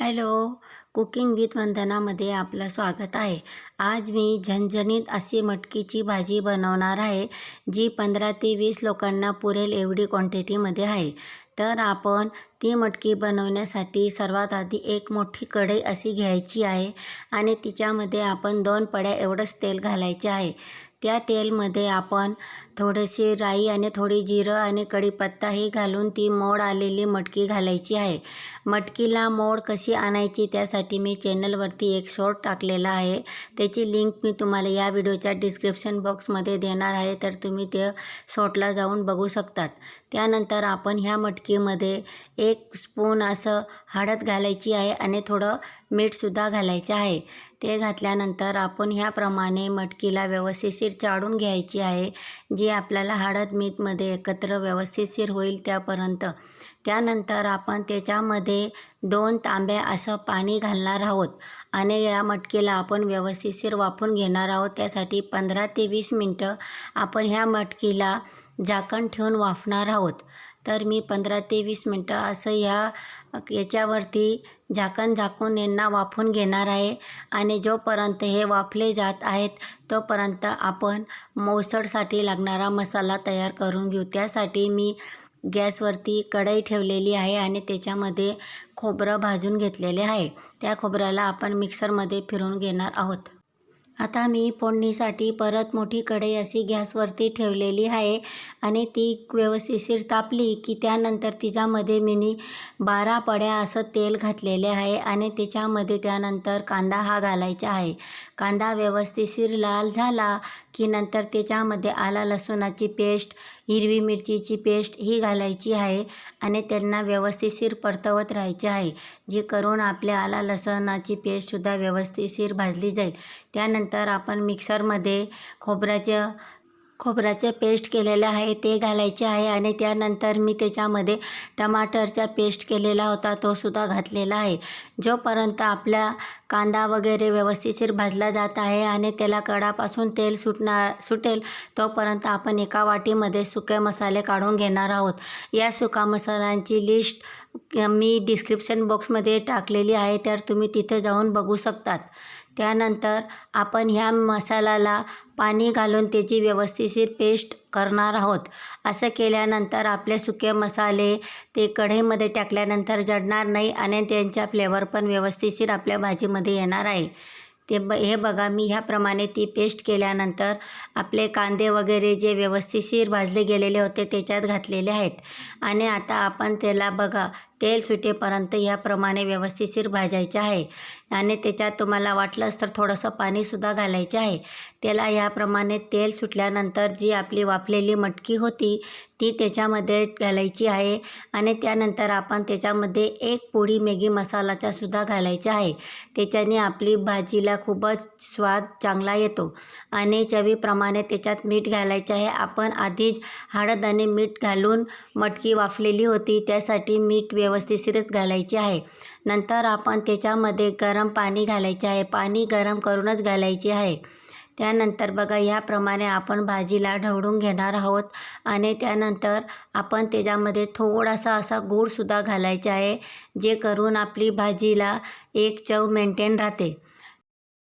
Hello cooking with वंदनामध्ये आपलं स्वागत आहे. आज मी झणझणीत अशी मटकीची भाजी बनवणार आहे जी पंधरा ते वीस लोकांना पुरेल एवढी क्वांटिटीमध्ये आहे. तर आपण ती मटकी बनवण्यासाठी सर्वात आधी एक मोठी कढई अशी घ्यायची आहे आणि तिच्यामध्ये आपण दोन पड्या एवढंच तेल घालायचे आहे. त्या तेलमध्ये आपण थोडेसे राई आणि थोडी जिरं आणि कढीपत्ता हे घालून ती मोड आलेली मटकी घालायची आहे. मटकीला मोड कशी आणायची त्यासाठी मी चॅनलवरती एक शॉर्ट टाकलेला आहे. त्याची लिंक मी तुम्हाला या व्हिडिओच्या डिस्क्रिप्शन बॉक्समध्ये देणार आहे तर तुम्ही ते शॉर्टला जाऊन बघू शकतात. त्यानंतर आपण ह्या मटकीमध्ये एक स्पून असं हळद घालायची आहे आणि थोडं मीठसुद्धा घालायचं आहे. ते घातल्यानंतर आपण ह्याप्रमाणे मटकीला व्यवस्थिशीर चाळून घ्यायची आहे जी आपल्याला हळद मीठमध्ये एकत्र व्यवस्थितशीर होईल त्यापर्यंत. त्यानंतर आपण त्याच्यामध्ये दोन तांब्या असं पाणी घालणार आहोत आणि या मटकीला आपण व्यवस्थितशीर वाफून घेणार आहोत. त्यासाठी पंधरा ते वीस मिनटं आपण ह्या मटकीला झाकण ठेवून वाफणार आहोत. तर मी पंधरा ते वीस मिनटं असं ह्या याच्यावरती झाकण झाकून यांना वाफून घेणार आहे. आणि जोपर्यंत हे वाफले जात आहेत तोपर्यंत आपण मोसळसाठी लागणारा मसाला तयार करून घेऊ. त्यासाठी मी गॅसवरती कढई ठेवलेली आहे आणि त्याच्यामध्ये खोबरं भाजून घेतलेले आहे. त्या खोबऱ्याला आपण मिक्सरमध्ये फिरवून घेणार आहोत. आता मी फोडणीसाठी परत मोठी कढई अशी गॅसवरती ठेवलेली आहे आणि ती व्यवस्थितशीर तापली की त्यानंतर तिच्यामध्ये मी बारा पड्या असं तेल घातलेले आहे आणि त्याच्यामध्ये त्यानंतर कांदा हा घालायचा आहे. कांदा व्यवस्थिशीर लाल झाला की नंतर त्याच्यामध्ये आला लसूणाची पेस्ट हिरवी मिरचीची पेस्ट ही घालायची आहे आणि त्यांना व्यवस्थितशीर परतवत राहायचे आहे. जे करून आपल्या आला लसणाची पेस्टसुद्धा व्यवस्थितशीर भाजली जाईल. त्यानंतर आपण मिक्सरमध्ये खोबऱ्याचं खोबऱ्याचं पेस्ट केलेलं आहे ते घालायचे आहे आणि त्यानंतर मी त्याच्यामध्ये टमाटरचा पेस्ट केलेला होता तो सुद्धा घातलेला आहे. जोपर्यंत आपला कांदा वगैरे व्यवस्थितशीर भाजला जात आहे आणि त्याला कडापासून तेल सुटणार सुटेल तोपर्यंत आपण एका वाटीमध्ये सुके मसाले काढून घेणार आहोत. या सुका मसाल्यांची लिस्ट मी डिस्क्रिप्शन बॉक्समध्ये टाकलेली आहे तर तुम्ही तिथे जाऊन बघू शकतात. त्यानंतर आपण ह्या मसाल्याला पाणी घालून त्याची व्यवस्थिशीर पेस्ट करणार आहोत. असं केल्यानंतर आपले सुके मसाले ते कढईमध्ये टाकल्यानंतर जडणार नाही आणि त्यांचा फ्लेवर पण व्यवस्थितशीर आपल्या भाजीमध्ये येणार आहे. ते ब हे बघा मी ह्याप्रमाणे ती पेस्ट केल्यानंतर आपले कांदे वगैरे जे व्यवस्थिशीर भाजले गेलेले होते त्याच्यात घातलेले आहेत. आणि आता आपण त्याला बघा तेल सुटेपर्यंत याप्रमाणे व्यवस्थितशीर भाजायचे आहे. आणि त्याच्यात तुम्हाला वाटलंच तर थोडंसं पाणीसुद्धा घालायचे आहे. त्याला याप्रमाणे तेल सुटल्यानंतर जी आपली वाफलेली मटकी होती ती त्याच्यामध्ये घालायची आहे. आणि त्यानंतर आपण त्याच्यामध्ये एक पोळी मॅगी मसालाचा सुद्धा घालायचा आहे. त्याच्याने आपली भाजीला खूपच स्वाद चांगला येतो. आणि चवीप्रमाणे त्याच्यात मीठ घालायचे आहे. आपण आधीच हळद आणि मीठ घालून मटकी वाफलेली होती त्यासाठी मीठ व्यवस्थितशीरच घालायचे आहे. नंतर आपण त्याच्यामध्ये गरम पाणी घालायचे आहे. पाणी गरम करूनच घालायचे आहे. त्यानंतर बघा याप्रमाणे आपण भाजीला ढवळून घेणार आहोत आणि त्यानंतर आपण त्याच्यामध्ये थोडासा असा गूळसुद्धा घालायचा आहे जे करून आपली भाजीला एक चव मेंटेन राहते.